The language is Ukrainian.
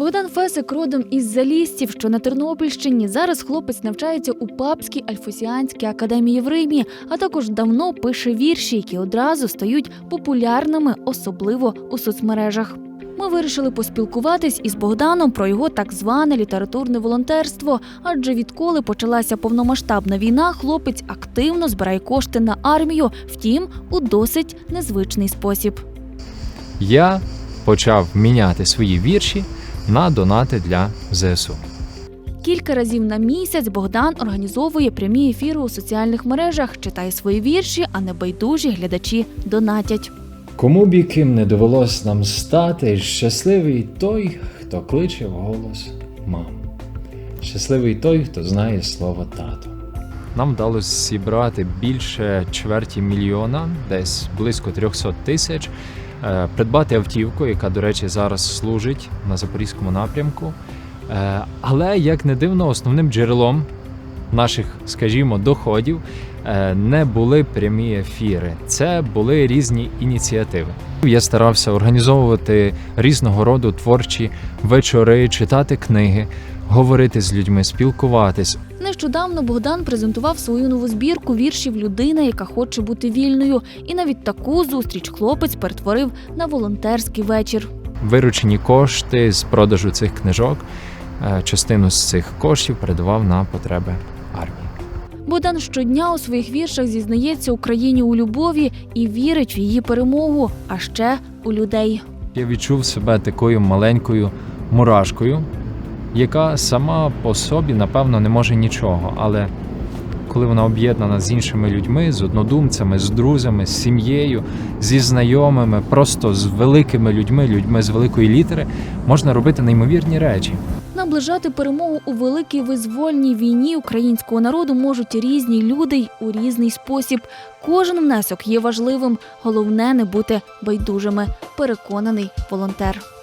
Богдан Фесик родом із Залістів, що на Тернопільщині. Зараз хлопець навчається у Папській Альфосіанській академії в Римі, а також давно пише вірші, які одразу стають популярними, особливо у соцмережах. Ми вирішили поспілкуватись із Богданом про його так зване літературне волонтерство. Адже відколи почалася повномасштабна війна, хлопець активно збирає кошти на армію, втім у досить незвичний спосіб. я почав міняти свої вірші на донати для ЗСУ. Кілька разів на місяць Богдан організовує прямі ефіри у соціальних мережах, читає свої вірші, а небайдужі глядачі донатять. Кому б яким не довелось нам стати, щасливий той, хто кличе вголос мам. Щасливий той, хто знає слово тато. Нам вдалося зібрати більше чверті мільйона, десь близько 300 тисяч, придбати автівку, яка, до речі, зараз служить на запорізькому напрямку. Е, Але як не дивно, основним джерелом наших, скажімо, доходів е, не були прямі ефіри. Це були різні ініціативи. Я старався організовувати різного роду творчі вечори, читати книги, говорити з людьми, спілкуватись. Нещодавно Богдан презентував свою нову збірку віршів людина, яка хоче бути вільною. І навіть таку зустріч хлопець перетворив на волонтерський вечір. Виручені кошти з продажу цих книжок, е, частину з цих коштів передавав на потреби армії. Богдан щодня у своїх віршах зізнається Україні у любові і вірить в її перемогу, а ще у людей. Я відчув себе такою маленькою мурашкою, яка сама по собі, напевно, не може нічого. Але коли вона об'єднана з іншими людьми, з однодумцями, з друзями, з сім'єю, зі знайомими, просто з великими людьми, людьми з великої літери, можна робити неймовірні речі. Наближати перемогу у великій визвольній війні українського народу можуть різні люди й у різний спосіб. Кожен внесок є важливим. Головне не бути байдужими. Переконаний волонтер.